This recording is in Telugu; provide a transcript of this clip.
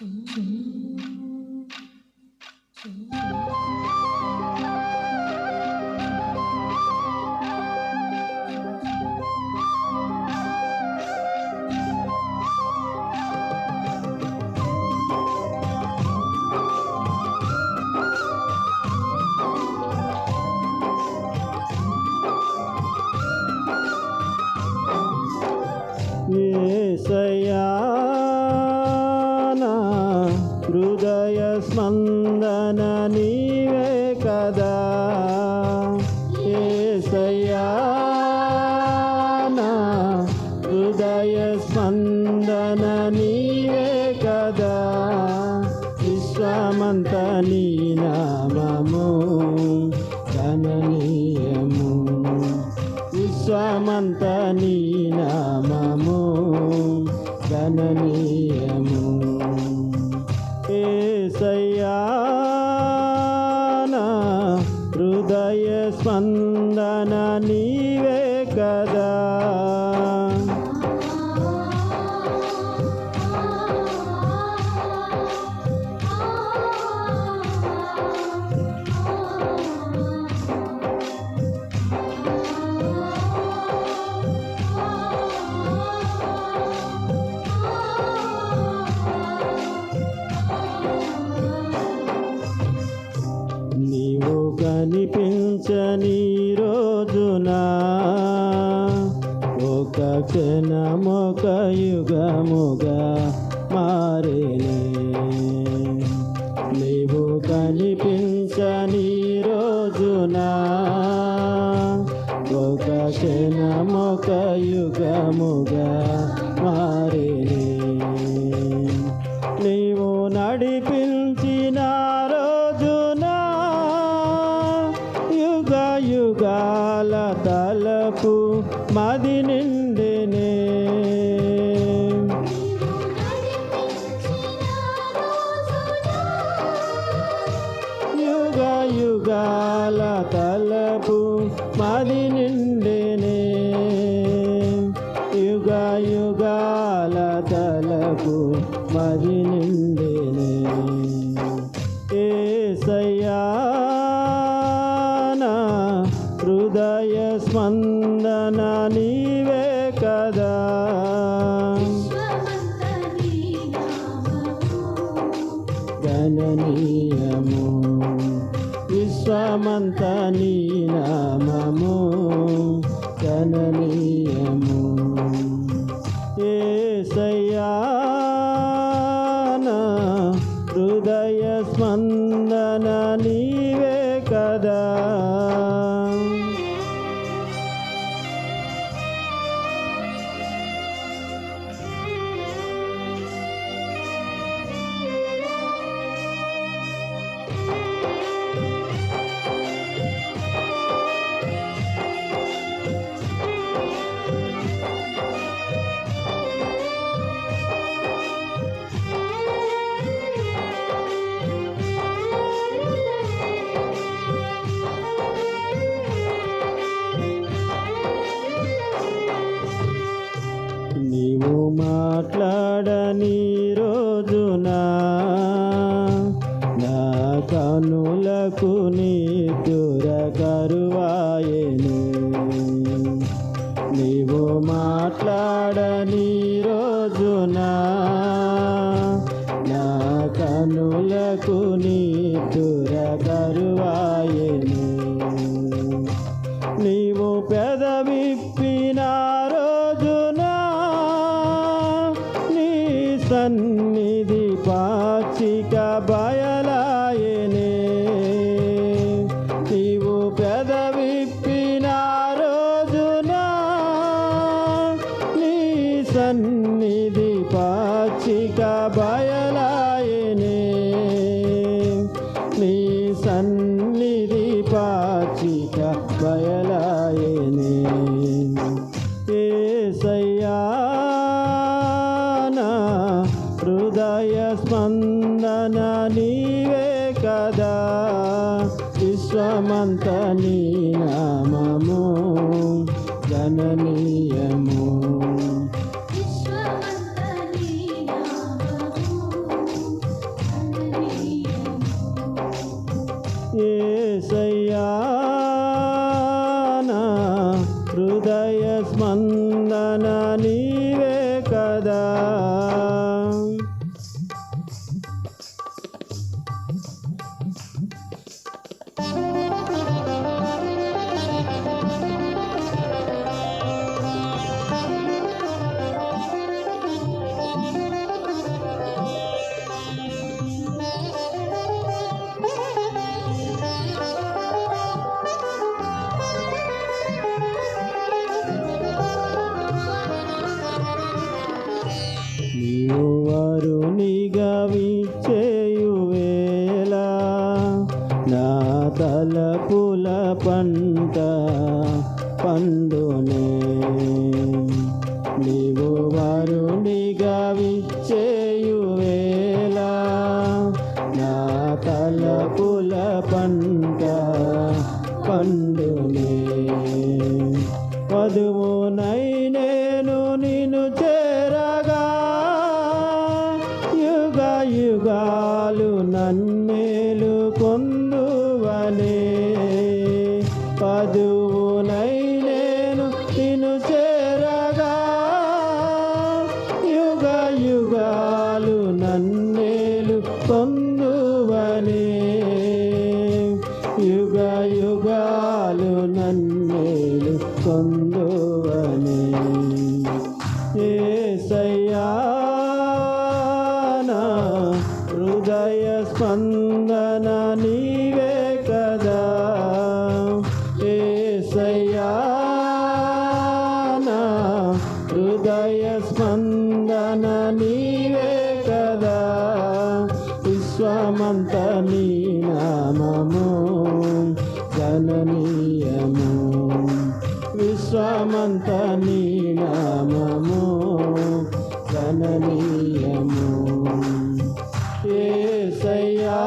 Mm-hmm. విశ్వమంత నీ నామము గణనీయము. ఏసయ్యా నా హృదయ స్పందన నీవే కదా. కనిపించని రోజున? ఒక క్షణమొక యుగముగా మారేనే. నీవు కనిపించని రోజున? ఒక క్షణమొక యుగముగా మది నిండినే. యుగ యుగాల తలపు మది గణనీయము విశ్వమంత నీ నామము. గణనీయము. ఏ సయ్యా నీవు మాట్లాడని రోజున నా కనులకు నీ కరువాయను. నీవు మాట్లాడని రోజున సన్నిధి పాచిక బయలాయనే. నీ సన్నిధి పాచిక బయలాయనే. ఏసయ్యానా హృదయ స్పందన నీవే కదా. విశ్వమంత నీ నామము. జననీయ जय నా తలపుల పంట పండునే. నీవు వరునిగా విచ్చేయు నా తలపుల పంట పండునే. వధువునై నేను నిన్ను చేరగా యుగ యుగాలు నన్నే వధువునై నేను నిన్ను చేరగా. యుగ యుగాలు నన్నేలు పొందువనే. యుగ యుగాలు నన్నేలు పొందువనే. హృదయ స్పందన నీవే అంత నీ నామము గణనీయము ఏ సయ్యా